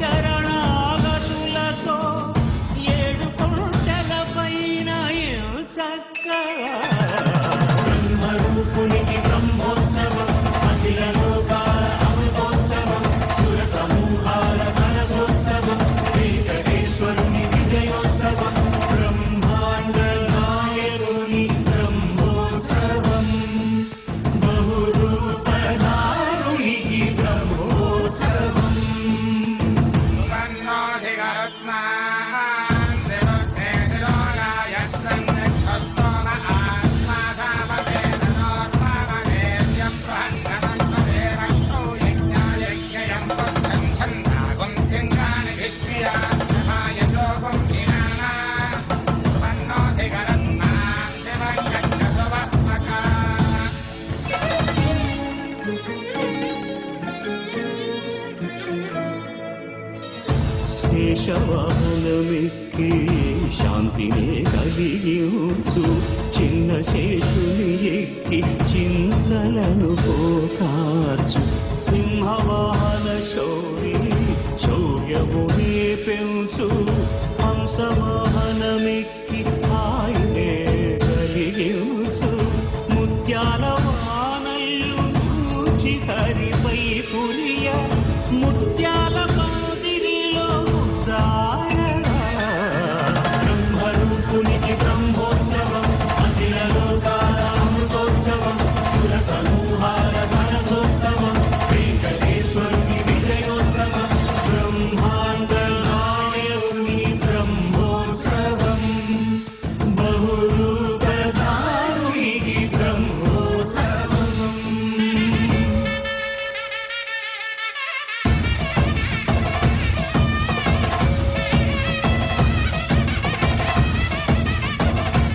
చరణాగతులతో ఏడు కొండల పైన చక్కగా హంసవాహనమెక్కి శాంతినే కలిగించు. చిన్న శేషుని ఎక్కి చింతలను పోకార్చు. సింహవాహన శౌరి శౌర్యమునే పెంచు. హంసవాహనమెక్కి ఆయనే కలిగించు. ముత్యాల వానల్లు చితరిపై ముత్యాల Under.